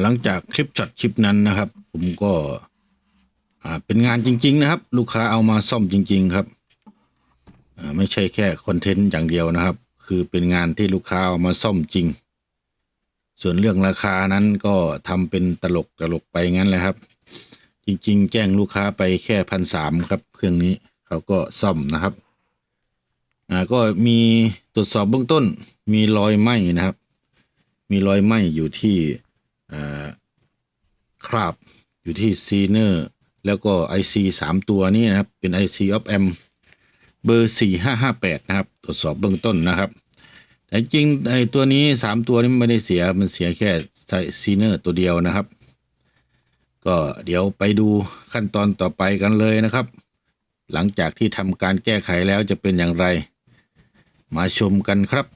หลังจากคลิปช็อตคลิปนั้นนะครับ ผมก็เป็นงานจริง ๆ นะครับ ลูกค้าเอามาซ่อมจริง ๆ ครับไม่ใช่แค่คอนเทนต์อย่างเดียวนะครับ คือเป็นงานที่ลูกค้าเอามาซ่อมจริง ส่วนเรื่องราคานั้นก็ทำเป็นตลกตลกไปงั้นแหละครับ จริง ๆ แจ้งลูกค้าไปแค่พันสามครับ เครื่องนี้เขาก็ซ่อมนะครับอ่าก็มีตรวจสอบเบื้องต้นมีรอยไหม้นะครับ มีรอยไหม้อยู่ที่ คราบอยู่ที่ซีเนอร์แล้วก็ IC สามตัวนี้นะครับ เป็น IC of M เบอร์สี่ห้าห้าแปดนะครับ ตรวจสอบเบื้องต้นนะครับ แต่จริงไอ้ตัวนี้สามตัวนี้ไม่ได้เสียมันเสียแค่ซีเนอร์ตัวเดียวนะครับ ก็เดี๋ยวไปดูขั้นตอนต่อไปกันเลยนะครับ หลังจากที่ทำการแก้ไขแล้วจะเป็นอย่างไร มาชมกันครับ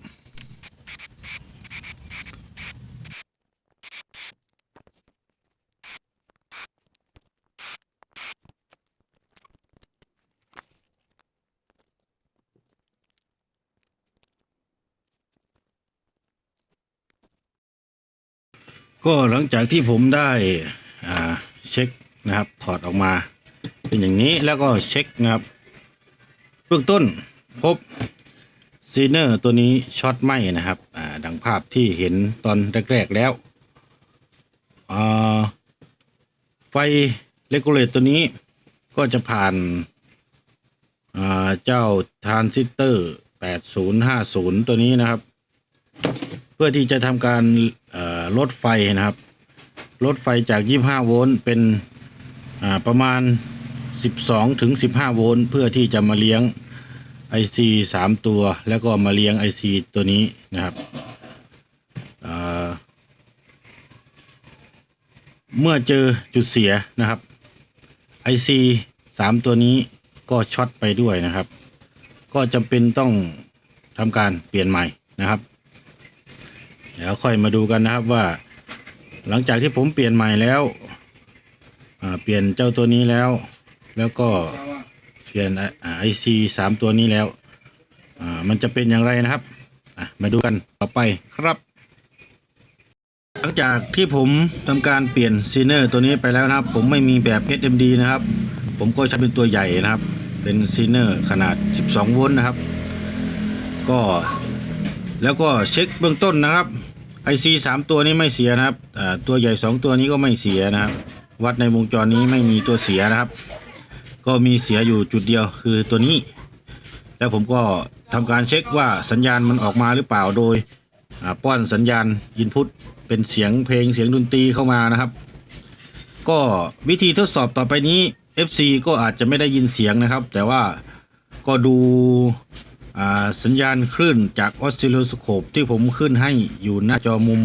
ก็หลังจากที่ผมได้เช็คนะครับถอดออกมา เป็นอย่างนี้แล้วก็เช็คนะครับเบื้องต้นพบซีเนอร์ตัวนี้ช็อตไหมนะครับดังภาพที่เห็นตอนแรกๆแล้วไฟเลกูเลตตัวนี้ก็จะผ่านเจ้าทรานซิสเตอร์ 8050 ตัวนี้นะครับ เพื่อที่จะทำการเลดไฟนะครับลดไฟจาก 25 โวลต์เป็นประมาณ 12 ถึง 15 โวลต์เพื่อที่จะมาเลี้ยง IC 3 ตัว แล้วก็มาเลี้ยง IC ตัวนี้นะครับเมื่อเจอจุดเสียนะครับ IC 3 ตัวนี้ก็ช็อตไปด้วยนะครับ ก็จำเป็นต้องทำการเปลี่ยนใหม่นะครับ เดี๋ยวค่อยมาดูกันนะครับว่า หลังจากที่ผมเปลี่ยนใหม่แล้วเปลี่ยนเจ้าตัวนี้แล้ว แล้วก็เปลี่ยนไอซีสามตัวนี้แล้วมันจะเป็นอย่างไรนะครับมาดูกันต่อไปครับ หลังจากที่ผมทำการเปลี่ยนซีเนอร์ตัวนี้ไปแล้วนะครับ ผมไม่มีแบบ SMD นะครับ ผมก็ใช้เป็นตัวใหญ่นะครับ เป็นซีเนอร์ขนาด 12 โวลต์นะครับ ก็ แล้วก็เช็คเบื้องต้นนะครับ IC สามตัวนี้ไม่เสียนะครับตัวใหญ่สองตัวนี้ก็ไม่เสียนะครับ วัดในวงจรนี้ไม่มีตัวเสียนะครับ ก็มีเสียอยู่จุดเดียวคือตัวนี้ แล้วผมก็ทำการเช็คว่าสัญญาณมันออกมาหรือเปล่าโดยป้อนสัญญาณอินพุตเป็นเสียงเพลงเสียงดนตรีเข้ามานะครับ ก็วิธีทดสอบต่อไปนี้ FC ก็อาจจะไม่ได้ยินเสียงนะครับ แต่ว่าก็ดู สัญญาณคลื่นจากออสซิลโลสโคปที่ผมขึ้นให้อยู่หน้าจอมุม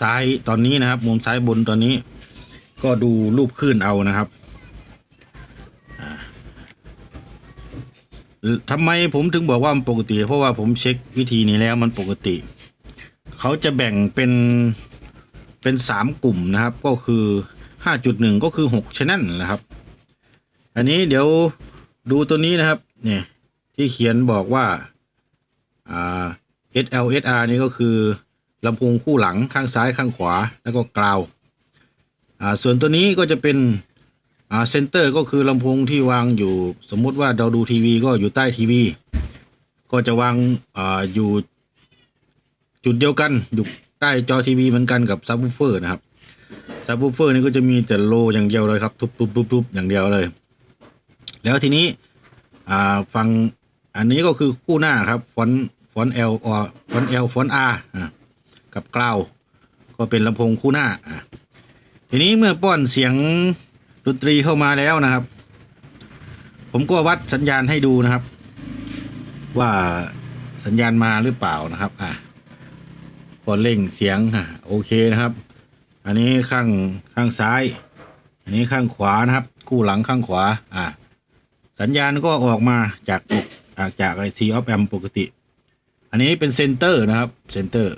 ซ้ายตอนนี้นะครับ มุมซ้ายบนตอนนี้ ก็ดูรูปคลื่นเอานะครับทำไมผมถึงบอกว่ามันปกติ เพราะว่าผมเช็ควิธีนี้แล้วมันปกติ เขาจะแบ่งเป็นเป็นสามกลุ่มนะครับก็คือห้าจุดหนึ่งก็คือหกชแนลนะครับ อันนี้เดี๋ยวดูตัวนี้นะครับเนี่ย ที่เขียนบอกว่าอ่า SLSR นี่ก็คือลำโพงคู่หลังข้างซ้ายข้างขวาแล้วก็กราวอ่าส่วนตัวนี้ก็จะเป็นอ่าเซนเตอร์ก็คือลำโพงที่วางอยู่สมมุติว่าเราดูทีวีก็อยู่ใต้ทีวี ก็จะวางอ่าอยู่จุดเดียวกันอยู่ใต้จอทีวีเหมือนกันกับซับวูเฟอร์นะครับซับวูเฟอร์นี่ก็จะมีแต่โลอย่างเดียวเลยครับทุบๆๆๆอย่างเดียวเลย แล้วทีนี้อ่าฟัง อันนี้ก็คือคู่หน้าครับฟอนฟอนเอลอฟอนเอลฟอนอาร์กับกล้าวก็เป็นลำโพงคู่หน้าอะทีนี้เมื่อป้อนเสียงดนตรีเข้ามาแล้วนะครับ ผมก็วัดสัญญาณให้ดูนะครับ ว่าสัญญาณมาหรือเปล่านะครับอะก็เร่งเสียงอะโอเคนะครับ อันนี้ข้างข้างซ้าย อันนี้ข้างขวานะครับ คู่หลังข้างขวาอะสัญญาณก็ออกมาจากปก จากไอซีออฟแอมปกติ อันนี้เป็นเซนเตอร์นะครับเซนเตอร์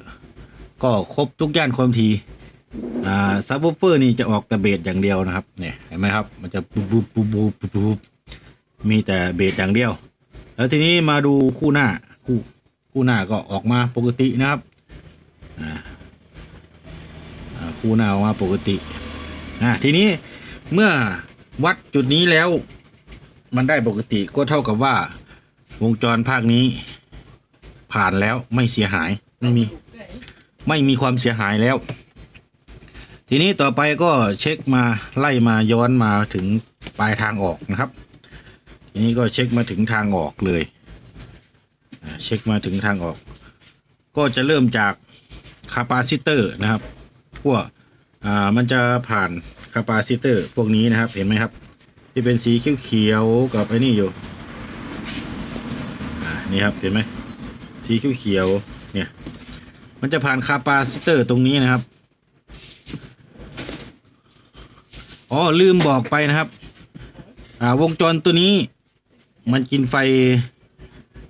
ก็ครบทุกย่านความถี่อ่าซับวูเฟอร์นี่จะออกแต่เบสอย่างเดียวนะครับเนี่ยเห็นไหมครับมันจะบูบบูบบูบบูบูบมีแต่เบสอย่างเดียว แล้วทีนี้มาดูคู่หน้าคู่คู่หน้าก็ออกมาปกตินะครับอ่าคู่หน้าออกมาปกติอะทีนี้เมื่อวัดจุดนี้แล้วมันได้ปกติก็เท่ากับว่า วงจรภาคนี้ ผ่านแล้วไม่เสียหายไม่มี ไม่มีความเสียหายแล้ว ทีนี้ต่อไปก็เช็คมาไล่มาย้อนมาถึงปลายทางออกนะครับ ทีนี้ก็เช็คมาถึงทางออกเลยเช็คมาถึงทางออก ก็จะเริ่มจากคาปาซิเตอร์นะครับพวกอ่ามันจะผ่านคาปาซิเตอร์พวกนี้นะครับเห็นไหมครับ ที่เป็นสีเขียวๆกับไอ้นี่อยู่ นี่ครับ เห็นไหมสีเขียวๆเนี่ย มันจะผ่านคาปาซิเตอร์ตรงนี้นะครับ อ๋อ ลืมบอกไปนะครับ อ่าวงจรตัวนี้ มันกินไฟ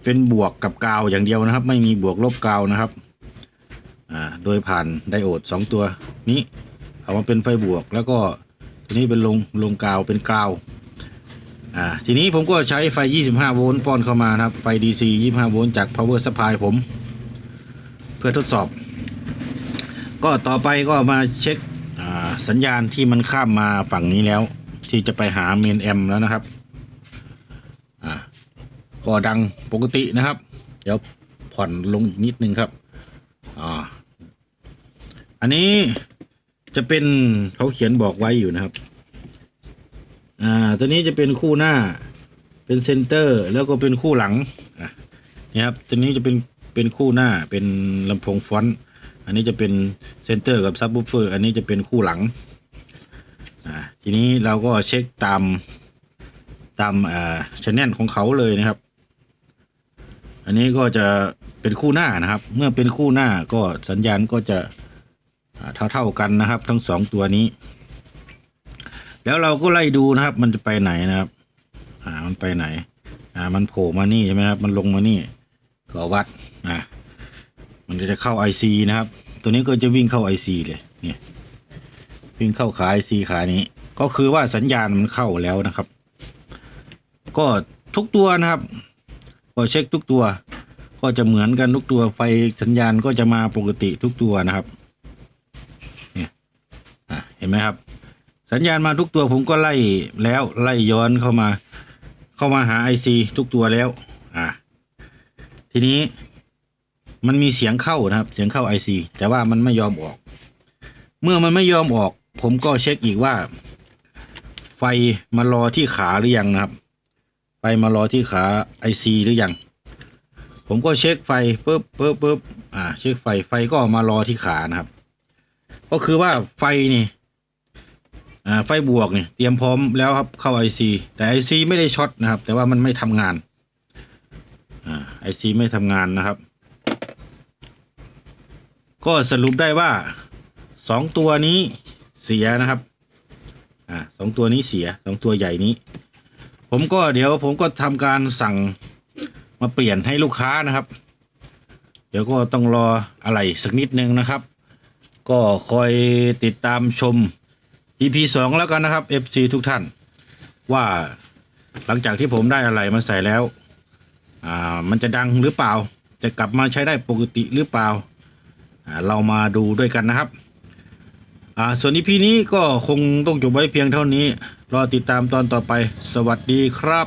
เป็นบวกกับกาวอย่างเดียวนะครับ ไม่มีบวกลบกาวนะครับ อ่า โดยผ่านไดโอดสองตัวนี้ เอามาเป็นไฟบวกแล้วก็ตัวนี้เป็นลงลงกาวเป็นกาว อ่าทีนี้ผมก็ใช้ไฟ 25 โวลต์ป้อนเข้ามานะครับ ไฟ DC 25 โวลต์จาก power supply ผม เพื่อทดสอบ ก็ต่อไปก็มาเช็คสัญญาณที่มันข้ามมาฝั่งนี้แล้ว ที่จะไปหาเมนแอมแล้วนะครับอ่าก็ดังปกตินะครับ เดี๋ยวผ่อนลงอีกนิดนึงครับอ่าอันนี้จะเป็นเขาเขียนบอกไว้อยู่นะครับ อ่าตัวนี้จะเป็นคู่หน้าเป็นเซนเตอร์ แล้วก็เป็นคู่หลังอะครับตัวนี้จะเป็นเป็นคู่หน้าเป็นลำโพงฟอนต์อันนี้จะเป็นเซนเตอร์กับซับ w ูเฟอร์อันนี้จะเป็นคู่หลังอ่าทีนี้เราก็เช็คตามตามอ่าชแนลของเขาเลยนะครับ อันนี้ก็จะเป็นคู่หน้านะครับ เมื่อเป็นคู่หน้าก็สัญญาณก็จะอ่าเท่าๆกันนะครับ ทั้งสองตัวนี้ แล้วเราก็ไล่ดูนะครับ มันจะไปไหนนะครับ อ่า มันไปไหน อ่า มันโผล่มานี่ใช่ไหมครับ มันลงมานี่ก็วัดอ่ามันก็จะเข้า IC นะครับ ตัวนี้ก็จะวิ่งเข้า IC เลยเนี่ยวิ่งเข้าขา IC ขานี้ ก็คือว่าสัญญาณมันเข้าแล้วนะครับ ก็ทุกตัวนะครับ ก็เช็คทุกตัว ก็จะเหมือนกันทุกตัวไฟสัญญาณก็จะมาปกติทุกตัวนะครับ เนี่ยอ่าเห็นไหมครับ สัญญาณมาทุกตัวผมก็ไล่แล้วไล่ย้อนเข้ามา เข้ามาหา IC ทุกตัวแล้วอ่าทีนี้มันมีเสียงเข้านะครับ เสียงเข้า IC แต่ว่ามันไม่ยอมออก เมื่อมันไม่ยอมออก ผมก็เช็คอีกว่า ไฟมารอที่ขาหรือยังนะครับ ไฟมารอที่ขา IC หรือยัง ผมก็เช็คไฟปุ๊บปุ๊บปุ๊บอ่าเช็คไฟไฟก็มารอที่ขานะครับ ก็คือว่าไฟนี่ ไฟบวกเนี่ยเตรียมพร้อมแล้วครับเข้า IC แต่ IC ไม่ได้ช็อตนะครับ แต่ว่ามันไม่ทำงานไอซีไม่ทำงานนะครับ ก็สรุปได้ว่าสองตัวนี้เสียนะครับอ่าสองตัวนี้เสียสองตัวใหญ่นี้ ผมก็เดี๋ยวผมก็ทำการสั่งมาเปลี่ยนให้ลูกค้านะครับ เดี๋ยวก็ต้องรออะไรสักนิดนึงนะครับ ก็คอยติดตามชม EP สองแล้วกันนะครับ FC ทุกท่าน ว่าหลังจากที่ผมได้อะไรมาใส่แล้ว อ่า มันจะดังหรือเปล่า จะกลับมาใช้ได้ปกติหรือเปล่า อ่า เรามาดูด้วยกันนะครับ อ่า ส่วนอีพีนี้ก็คงต้องจบไว้เพียงเท่านี้ รอติดตามตอนต่อไป สวัสดีครับ